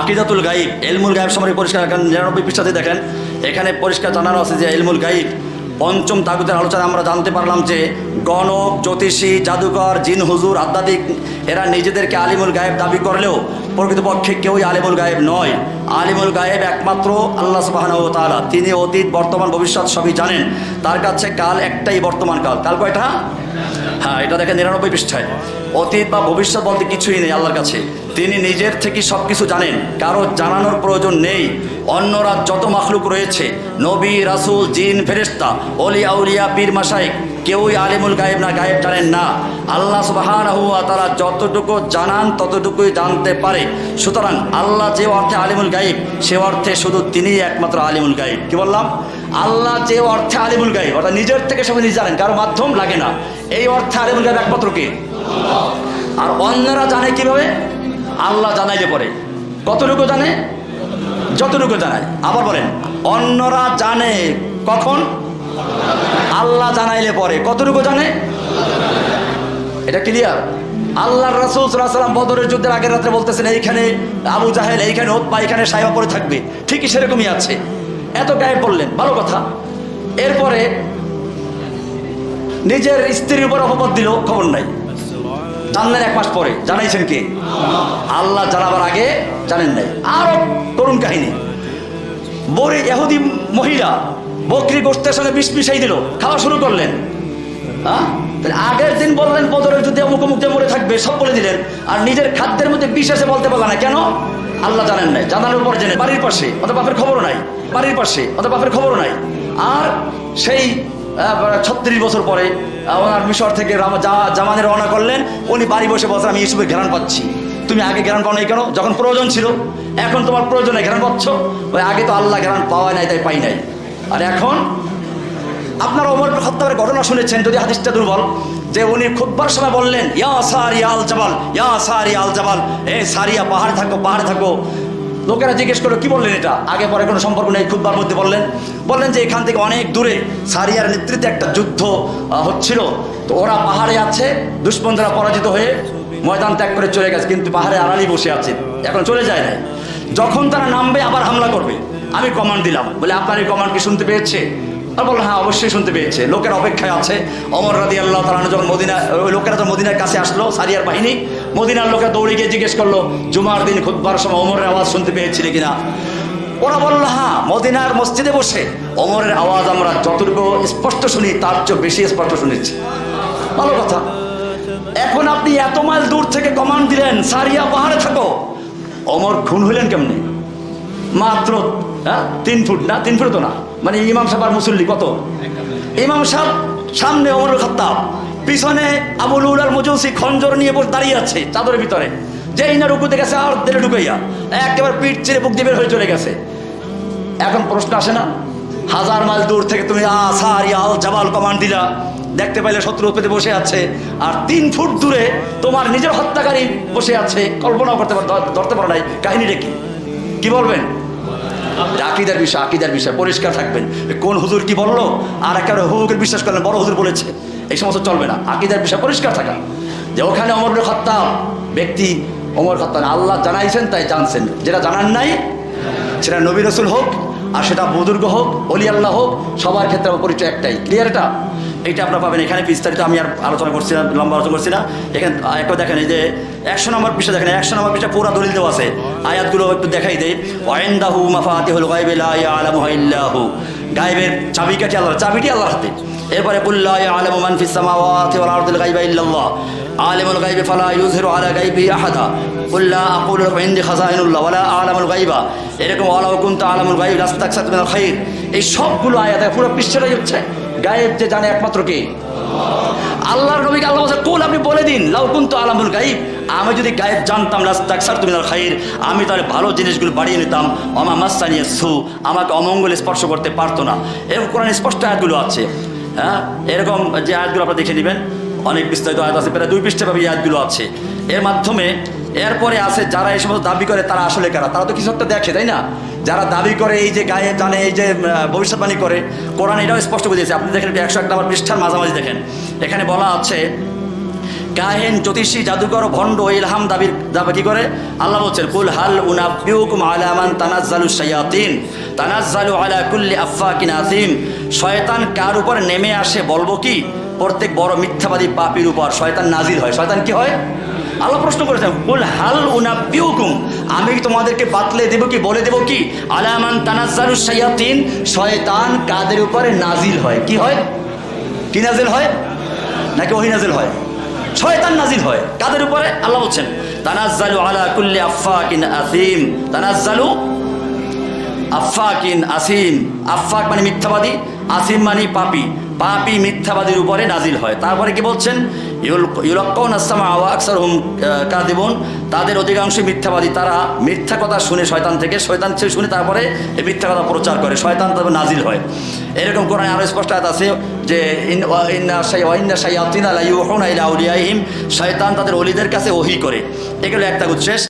আকিদাতুল গাইব এলমুল গাইব সম্পর্কে পরিষ্কার এখানে নিরানব্বই পৃষ্ঠাতে দেখেন, এখানে পরিষ্কার জানানো আছে যে এলমুল গাইব পঞ্চম তাগুদের আলোচনা আমরা জানতে পারলাম যে গণক, জ্যোতিষী, জাদুকর, জিন, হুজুর, আধ্যাত্মিক, এরা নিজেদেরকে আলিমুল গায়েব দাবি করলেও প্রকৃতপক্ষে কেউই আলিমুল গায়েব নয়। আলিমুল গায়েব একমাত্র আল্লাহ তাআলা। তিনি অতীত, বর্তমান, ভবিষ্যৎ সবই জানেন। তার কাছে কাল একটাই বর্তমান কাল। কাল কয়টা? হ্যাঁ এটা দেখেন নিরানব্বই পৃষ্ঠায়। অতীত বা ভবিষ্যৎ বলতে কিছুই নেই আল্লাহর কাছে। তিনি নিজের থেকে সব কিছু জানেন। কারও জানানোর প্রয়োজন নেই। অন্যরা যত মাখলুক রয়েছে, নবী, রাসূল, জিন, ফেরেশতা, অলি, আউলিয়া, পীর মাসাইক কেউই আলিমুল গায়েব না, গায়েব জানেন না। আল্লাহ সুবহানাহু ওয়া তাআলা যতটুকু জানান, ততটুকুই জানতে পারে। সুতরাং আল্লাহ যে অর্থে আলিমুল গায়েব, সে অর্থে শুধু তিনিই একমাত্র আলিমুল গায়েব। কি বললাম? আল্লাহ যে অর্থে আলিমুল গায়েব, অর্থাৎ নিজের থেকে সবাই নিজে জানেন, কারও মাধ্যম লাগে না। এই অর্থে আলিমুল গায়েব একমাত্র কে? আর অন্যরা জানে কীভাবে? আল্লাহ জানাইলে পরে। কতটুকু জানে? যতটুকু জানায়। আবার বলেন, অন্যরা জানে কখন? আল্লাহ জানাইলে পরে। কতটুকু জানে? এটা ক্লিয়ার আল্লাহ রাসুল সাল্লাম বদরের যুদ্ধের আগের রাত্রে বলতেছেন, এইখানে আবু জাহেল, এইখানে বা এখানে সাইবা পরে থাকবে। ঠিকই সেরকমই আছে। এত গায়ে বললেন ভালো কথা। এরপরে নিজের স্ত্রীর উপর অপবাদ দিল খবর নাই। জানলেন এক মাস পরে, জানাইছেন কি? আল্লাহ জানাবার আগে জানেন নাই। আরও তরুণ কাহিনী। বড়ি এহুদি মহিলা বকরি গোষ্ঠের সঙ্গে বিষ মিশাই দিল, খাওয়া শুরু করলেন। হ্যাঁ? আগের দিন বললেন বদরের অমুক অমুক দিয়ে মরে থাকবে, সব বলে দিলেন। আর নিজের খাদ্যের মধ্যে বিষ এসে বলতে পারল না। কেন? আল্লাহ জানেন নাই। জানানোর পর জেনে বাড়ির পাশে অত বাপের খবরও নাই। বাড়ির পাশে অত বাপের খবরও নাই। আর সেই ছত্রিশ বছর পরে ওনার মিশর থেকে রাম- জা- জামানে রওনা করলেন। উনি বাড়ি বসে বলছেন, আমি ইসুফের ঘেরান পাচ্ছি। তুমি আগে ঘেরান পাও নাই কেন? যখন প্রয়োজন ছিল, এখন তোমার প্রয়োজনে ঘেরান পাচ্ছ। ওই আগে তো আল্লাহ ঘেরান পাওয়া নাই, তাই পাই নাই। আর এখন আপনারা ইবনে খাত্তাবের ঘটনা শুনেছেন, যদি হাদিসটা দুর্বল, যে উনি খুববার সময় বললেন, ইয়া সারিয়া আল জাবাল, ইয়া সারিয়া আল জাবাল, এ সারিয়া, পাহাড়ে থাকো পাহাড়ে থাকো। লোকেরা জিজ্ঞেস করল, কি বললেন এটা? আগে পরে কোনো সম্পর্ক নেই, খুববার মধ্যে বললেন বললেন যে এখান থেকে অনেক দূরে সারিয়ার নেতৃত্বে একটা যুদ্ধ হচ্ছিল। তো ওরা পাহাড়ে আছে দুষ্মন্তরা পরাজিত হয়ে ময়দান ত্যাগ করে চলে গেছে, কিন্তু পাহাড়ে আড়ালি বসে আছে, এখন চলে যায় না যখন তারা নামবে, আবার হামলা করবে। আমি কমান্ড দিলাম। বলে, আপনার এই কমান্ড কি শুনতে পেয়েছে? আর বলল হ্যাঁ অবশ্যই শুনতে পেয়েছে। লোকের অপেক্ষায় আছে। অমর রাদি আল্লাহ তালা যখন মদিনা, ওই লোকেরা তো মদিনার কাছে আসলো, সারিয়ার বাহিনী। মদিনার লোকেরা দৌড়ে গিয়ে জিজ্ঞেস করল, জুমার দিন খুববার সময় অমরের আওয়াজ শুনতে পেয়েছিলে কিনা? ওরা বলল হ্যাঁ মদিনার মসজিদে বসে অমরের আওয়াজ আমরা যতটুকু স্পষ্ট শুনি, তার চেয়ে বেশি স্পষ্ট শুনেছি। ভালো কথা। এখন আপনি এত মাইল দূর থেকে কমান্ড দিলেন, সারিয়া পাহাড়ে থাকো। অমর খুন হইলেন কেমনে? মাত্র হ্যাঁ? তিন ফুট। না, তিন ফুট তো না। মানে ইমাম সাহেব আর মুসল্লি কত? ইমাম সাহেব সামনে অমর খত্তাব, পিছনে আবুল উলার মজুসি খঞ্জর নিয়ে বসে দাঁড়িয়ে আছে চাদরের ভিতরে। যেই না রুকুতে গেছে, আর দেড়ে ঢুকাইয়া একেবারে পিঠ চিরে বুক দিয়ে বের হয়ে চলে গেছে। এখন প্রশ্ন আসে না? হাজার মাইল দূর থেকে তুমি আসার ইয়াল জাবাল কমান্ড দিলা দেখতে পাইলে শত্রু পেতে বসে আছে, আর তিন ফুট দূরে তোমার নিজের হত্যাকারী বসে আছে। কল্পনাও করতে ধরতে পারো নাই। কাহিনীটা কি বলবেন? আকিদার বিষয় আকিদার বিষয়, পরিষ্কার থাকবেন। কোন হুজুর কি বলল? আর একেবারে হুজুর বিশ্বাস করলেন, বড় হুজুর বলেছে। এই সমস্ত চলবে না। আকিদার বিষয় পরিষ্কার থাকা। যে ওখানে অমর খত্তাব, ব্যক্তি অমর খত্তাব, আল্লাহ জানাইছেন, তাই জানছেন। যেটা জানান নাই, সেটা নবী রসুল হোক, আর সেটা বুজুর্গ হোক অলি আল্লাহ হোক, সবার ক্ষেত্রে পরিচয় একটাই। ক্লিয়ার এটা? এইটা আপনারা পাবেন। এখানে বিস্তারিত আমি আর আলোচনা করছি না, লম্বা আলোচনা করছি না। এখানে একটা দেখেন এই যে একশো নম্বর পৃষ্ঠা দেখেন, একশো নম্বর পৃষ্ঠা পুরা দলিল দেওয়া আছে। আয়াতগুলো একটু দেখাই দেয় ওয়াইন্দাহু মাফাতি হল গাইবে লা ইয়ালামু ইল্লাহু। গায়েবের চাবিকাঠি আল্লাহ চাবিটি আল্লাহর হাতে। এরপরে কুল্লা ইয়ালামু মান ফিস সামাওয়াতি ওয়াল আরদিল গাইবা ইল্লাল্লাহ। আলিমুল গাইবে ফালা ইউযহিরু আলা গাইবি আহাদা। কুল্লা আকুলু লাকুম ইনদি খাযাইনুল্লাহ ওয়ালা আলামুল গাইবা এরকম ওয়ালাউ কুনতা আলামুল গাইব লাস্তাকসাতু মিনাল খাইর। এই সবগুলো আয়াত পুরো পৃষ্ঠাটাই হচ্ছে গায়েব যে জানে একমাত্র কে? আল্লাহর নবীকে আল্লাহ বলছে কোন আপনি বলে দিন, লাউ কুনতু আলামুল গাইব আমি যদি গায়েব জানতাম লাস্তাকসাতু মিনাল খাইর, আমি তাহলে ভালো জিনিসগুলো বাড়িয়ে নিতাম। আমা মাসানিয়া সু, আমাকে অমঙ্গল স্পর্শ করতে পারতো না। এরকম কোরআন স্পষ্ট আয়াতগুলো আছে। হ্যাঁ? এরকম যে আয়াতগুলো আপনারা দেখে নেবেন, অনেক বিস্তারিত আয়াত আছে, প্রায় দুই পৃষ্ঠাভাবে আয়াতগুলো আছে। এর মাধ্যমে এরপরে আছে, যারা এই সমস্ত দাবি করে, তারা আসলে কারা? তারা তো কিছু একটা দেখে, তাই না? যারা দাবি করে, এই যে গায়ে জানে, এই যে ভবিষ্যৎবাণী করে, কোরআন এটাও স্পষ্ট বুঝেছে আপনি দেখেন একশো এক নম্বর পৃষ্ঠার মাঝামাঝি দেখেন। এখানে বলা আছে কাহেন জ্যোতিষী জাদুকর ভণ্ড ইলহাম দাবির দাবি কি করে? আল্লাহ বলছেন, কুল হাল উনাবিউকুম আলামান তানাজ্জালু শায়াতিন। তানাজ্জালু আলা কুল্লি আফফাকিন আসিম শয়তান কার উপর নেমে আসে বলব কি? প্রত্যেক বড় মিথ্যাবাদী পাপির উপর। শয়তান নাজির হয়। শয়তান কি হয়? আল্লাহ প্রশ্ন করেছেন, কুল হাল উনাবিউকুম আমি তোমাদেরকে বাতলে দেব কি, বলে দেব কি? আলামান তানাজ্জালু শায়াতিন। শয়তান কাদের উপরে নাজিল হয়? কি হয়? কি নাজিল হয়? নাকি ওহি নাজিল হয়? শয়তান নাজিল হয়। কাদের উপরে? আল্লাহ বলছেন, তানাজ্জালু আলা কুল্লি আফফাকিন আসিম তানাজ্জালু আফফাকিন আসিম আফফাক মানে মিথ্যাবাদী আসিম মানে পাপি। পাপি মিথ্যাবাদীর উপরে নাজিল হয়। তারপরে কি বলছেন? ইউলক্কন আসসামা আওয়া আকসার হুম কাদিবন তাদের অধিকাংশ মিথ্যাবাদী। তারা মিথ্যা কথা শুনে শয়তান থেকে, শয়তান শুনে তারপরে এই মিথ্যা কথা প্রচার করে। শয়তান তারপর নাজিল হয়। এরকম কোরআনে আরও স্পষ্ট আয়াত আছে যে শয়তান তাদের অলিদের কাছে ওহি করে। এগুলো একটা উচ্ছেস